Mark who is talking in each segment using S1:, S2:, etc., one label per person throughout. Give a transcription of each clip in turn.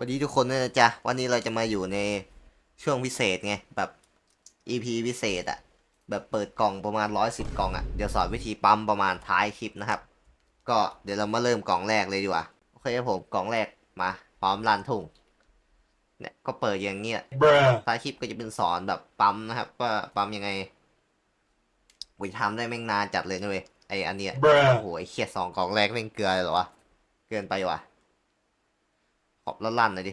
S1: วันนี้ทุกคนด้วยนะจ๊ะ วันนี้เราจะมาอยู่ในช่วงพิเศษไง แบบ EP พิเศษอะแบบเปิดกล่องประมาณร้อยสิบกล่องอะเดี๋ยวสอนวิธีปั๊มประมาณท้ายคลิปนะครับ ก็เดี๋ยวเรามาเริ่มกล่องแรกเลยดีกว่า โอเคครับผมกล่องแรกมา พร้อมรันทุ่งเนี่ยก็เปิดอย่างเงี้ย
S2: Bruh.
S1: ท้ายคลิปก็จะเป็นสอนแบบปั๊มนะครับว่าปั๊มยังไงวิทำได้แม่งนานจัดเลยนะเว้ยไออันเนี้ยโอ้
S2: Bruh.
S1: โหไอ้เคียสองกล่องแรกแม่งเกลือเลยเหรอวะเกินไปว่ะข อบแล้วลั่นเลยดิ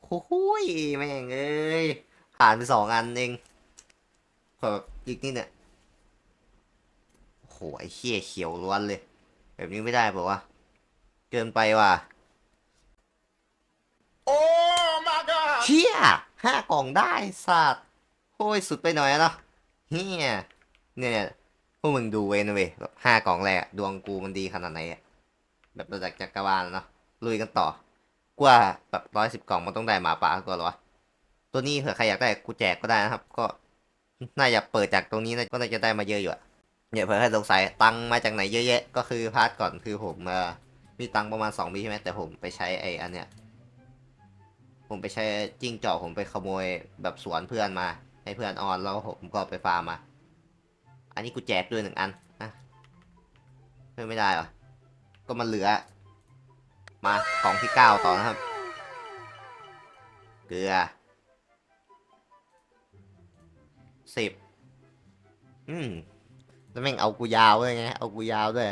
S1: โอ้โหยแม่งเอ้ยผ่านไปสองอันเองพอแบบอีกนิดเนี่ยโอ้โหไอ้เคียเขียวล้วนเลย แบบนี้ไม่ได้ป่าวะเกินไปว่ะ
S2: Oh my god.
S1: เชี่ยห้ากล่องได้สัตว์โอ้ยสุดไปหน่อยอะเนาะเฮียเนี่ยพวกมึงดูเว้ยนะเว้ยแบบห้ากล่องแรกอะดวงกูมันดีขนาดไหนอะแบบระดับจักรวาลอะเนาะลุยกันต่อ กว่าแบบร้อยสิบกล่องมันต้องได้หมาป่าก่อนหรอตัวนี้เผื่อใครอยากได้กูแจกก็ได้นะครับ ก็น่าจะเปิดจากตรงนี้นะก็น่าจะได้มาเยอะอยู่อะเนี่ยเผื่อใครสงสัยตังมาจากไหนเยอะแยะ ก็คือพาร์ทก่อนคือผมเออมีตังประมาณสองปีใช่ไหมแต่ผมไปใช้ไอ้อันเนี้ยผมไปใช้จิ้งจอกผมไปขโมยแบบสวนเพื่อนมา ให้เพื่อนออนแล้วผมก็ไปฟาร์มมา อันนี้กูแจกด้วยหนึ่งอันนะเพิ่มไม่ได้หรอก็มันเหลือ มากล่องที่เก้าต่อนะครับ เกลือสิบอืมแล้วแม่งเอากูยาวด้วยไง เอากูยาวด้วย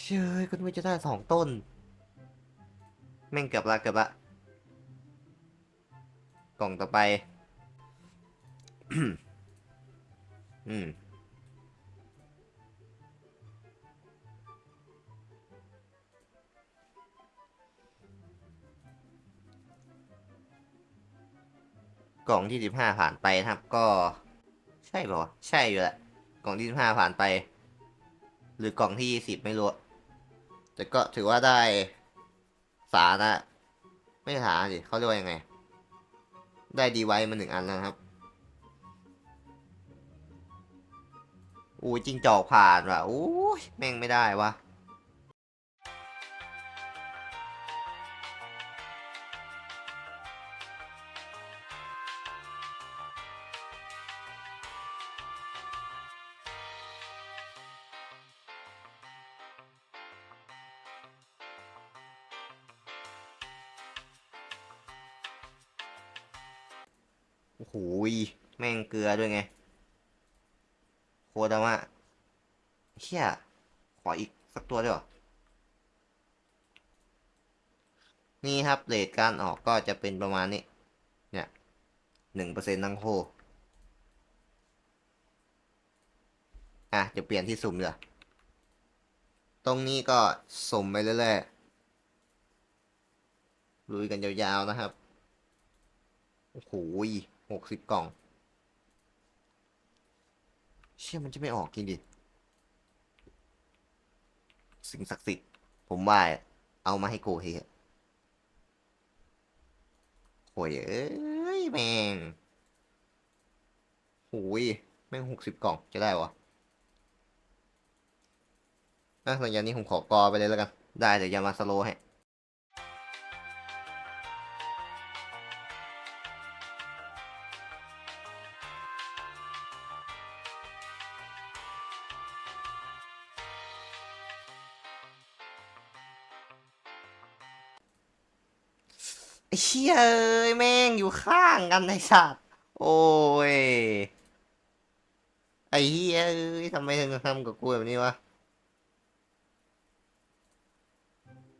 S1: เชื่อก็ไม่จะได้สองต้น แม่งเกือบละเกือบละ กล่องต่อไป อืม กล่องที่สิบห้าผ่านไปนะครับ ก็ ใช่ป่าวะใช่อยู่แหละ กล่องที่สิบห้าผ่านไป หรือกล่องที่ยี่สิบไม่รู้ แต่ก็ถือว่าได้สาระไม่สารสิเขาเรียกว่ายังไง ได้ดีไว้มาหนึ่งอันแล้วครับอู้จิงจอกผ่านว่ะอู้แม่งไม่ได้วะ โอ้โหแม่งเกลือด้วยไง โคตรว่าเฮียขออีกสักตัวด้วยหรอ นี่ครับเรทการออกก็จะเป็นประมาณนี้ เนี่ยหนึ่งเปอร์เซ็นต์ทั้งคู่อะ จะเปลี่ยนที่สุ่มเลยตรงนี้ก็สุ่มไปเรื่อยๆลุยกันยาวๆนะครับ โอ้โห หกสิบกล่อง เชื่อมันจะไม่ออกจริงดิ สิ่งศักดิ์สิทธิ์ ผมว่าเอามาให้โกเฮโอ้ยเอ้ยแม่งโอ้ยแม่งหกสิบกล่องจะได้วะอะหลังจากนี้ผมขอกอไปเลยแล้วกัน ได้เดี๋ยวจะมาสโลให้ ไอ้เชี่ยเอ้ยแม่งอยู่ข้างกันไอ้สัตว์โอ้ยไอ้เฮียเอ้ยทำไมถึงทำกับกูแบบนี้วะ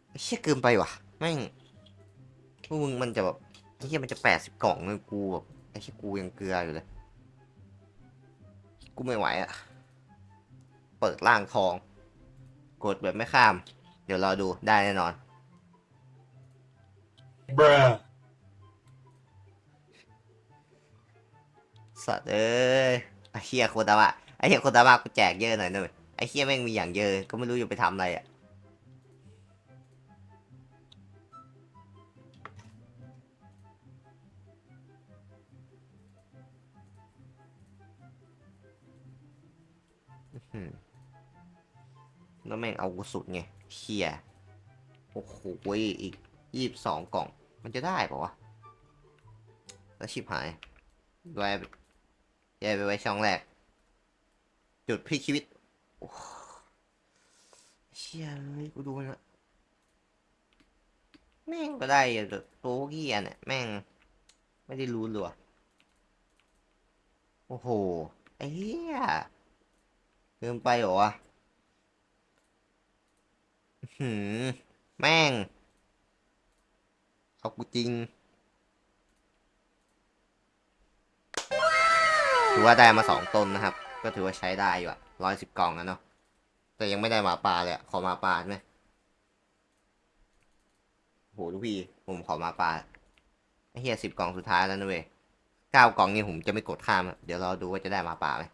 S1: ไอ้เชี่ยเกินไปว่ะแม่งพวกมึงมันจะแบบไอ้เฮียมันจะแปดสิบกล่องเลยกูแบบไอ้เชี่ยกูยังเกลืออยู่เลย กูไม่ไหวอะเปิดล่างทอง กดแบบไม่ข้าม เดี๋ยวรอดูได้แน่นอน
S2: Bruh.
S1: สัตว์เอ้ยไอ้เฮียโคตรมะไอ้เฮียโคตรมะกูแจกเยอะหน่อยหน่อยไอ้เฮียแม่งมีอย่างเยอะก็ไม่รู้จะไปทำอะไรอะแล้วแม่งเอากูสุดไงเฮียโอ้โหอีกยี่สิบสองกล่อง มันจะได้ปะวะ แล้วชิบหายแย่แย่ไปไว้ช่องแรก จุดพลิกชีวิตโอ้เชี่ยเลยกูดูมันละแม่งก็ได้อยู่แต่ตัวเกียเนี่ยแม่ง ไม่ได้รู้เลยว่ะโอ้โห ไอ้เหี้ยเกินไปเหรอวะอื้อหืมแม่ง เอากูจริงถือว่าได้มาสองต้นนะครับ ก็ถือว่าใช้ได้อยู่อะร้อยสิบกล่องนะเนาะแต่ยังไม่ได้หมาป่าเลยขอหมาป่าไหมโหทุกพี่ผมขอหมาป่าไอ้เฮียสิบกล่องสุดท้ายแล้วนะเว้ยเก้ากล่องนี่ผมจะไม่กดข้าม เดี๋ยวเราดูว่าจะได้หมาป่าไหม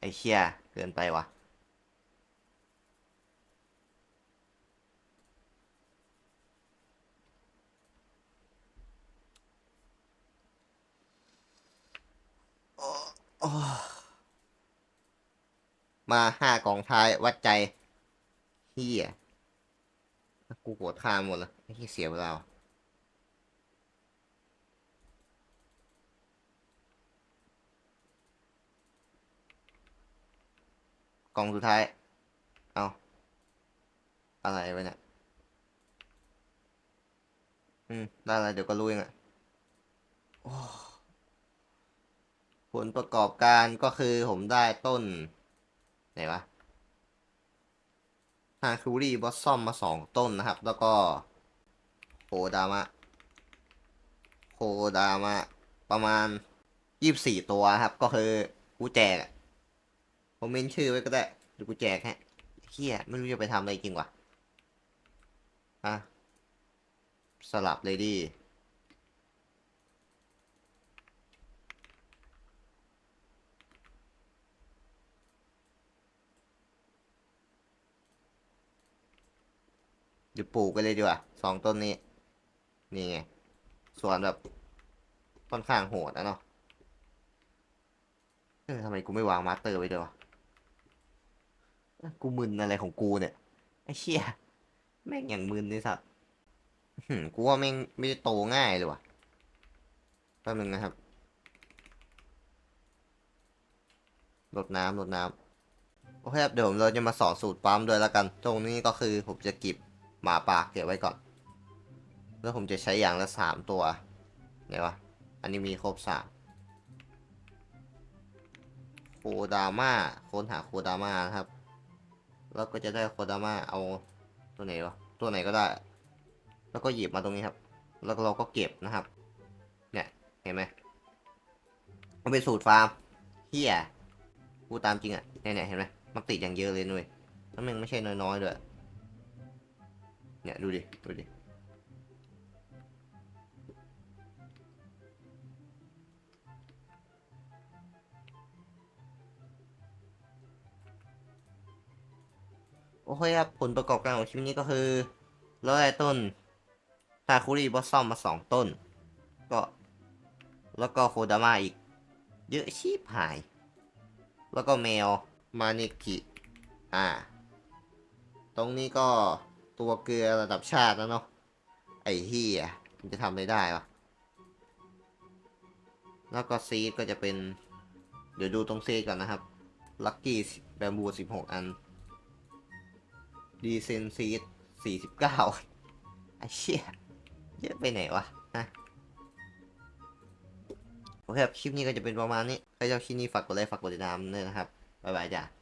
S1: ไอ้เชี่ยเกินไปวะโมาห้ากองท้ายวัดใจเฮียกูปวดข้ามหมดเลยไอ้เฮียเสียเวลาว่ะกองสุดท้าย เอาอะไรไปเนี่ย อืม ได้อะไรเดี๋ยวก็รู้เองอะโอ้ ผ ลประกอบการก็คือผมได้ต้น ไหนวะฮาคูรี่บอสซอมมาสองต้นนะครับ แล้วก็โคดามะโคดามะประมาณยี่สิบสี่ตัวครับ ก็คือกูแจกผมเมนชื่อไว้ก็ได้เดี๋ยวกูแจกฮะเฮียไม่รู้จะไปทำอะไรจริงวะอะสลับเลยดิ เดี๋ยวปลูกไปเลยดีกว่าสองต้นนี้ นี่ไงสวนแบบค่อนข้างโหดนะเนาะเออทำไมกูไม่วางมาสเตอร์ไว้ด้วยวะกูมึนอะไรของกูเนี่ยไอ้เชี่ยแม่งอย่างมึนนี่สัตว์กูว่าแม่งไม่ได้โตง่ายเลยว่ะแป๊บนึงนะครับลดน้ำลดน้ำโอเคครับเดี๋ยวผมเราจะมาสอนสูตรปั๊มด้วยแล้วกัน ตรงนี้ก็คือผมจะเก็บ หมาป่าเก็บไว้ก่อน แล้วผมจะใช้อย่างละสามตัวไหนวะ อันนี้มีครบสามโคดาม่าค้นหาโคดาม่านะครับ แล้วก็จะได้โคดาม่าเอาตัวไหนวะ ตัวไหนก็ได้ แล้วก็หยิบมาตรงนี้ครับ แล้วเราก็เก็บนะครับ เนี่ย เห็นไหมมันเป็นสูตรฟาร์มเฮียกูตามจริงอะ่ะเนี่ยเนี่ยเห็นไหมมันติดอย่างเยอะเลยนุ้ยแล้วมันไม่ใช่น้อยๆด้วย เนี่ยดูดิ ดูดิ โอเคครับ ผลประกอบการของคลิปนี้ก็คือเราได้ต้นซาคุรีบอสซอมมาสองต้น ก็ แล้วก็โคดามาอีก เยอะชีพหาย แล้วก็แมวมานิกิ อ่า ตรงนี้ก็ ตัวเกลือระดับชาติแล้วเนาะไอ้เฮียมันจะทำอะไรได้วะแล้วก็ซีดก็จะเป็น เดี๋ยวดูตรงซีดก่อนนะครับ ลัคกี้แบมบูสิบหกอัน ดีเซนซีดสี่สิบเก้าไอ้เชี่ยเยอะไปไหนวะฮะโอเคครับ คลิปนี้ก็จะเป็นประมาณนี้ ใครชอบคลิปนี้ฝากกดไลค์ ฝากกดติดตามด้วยนะครับ บ๊ายบายจ้ะ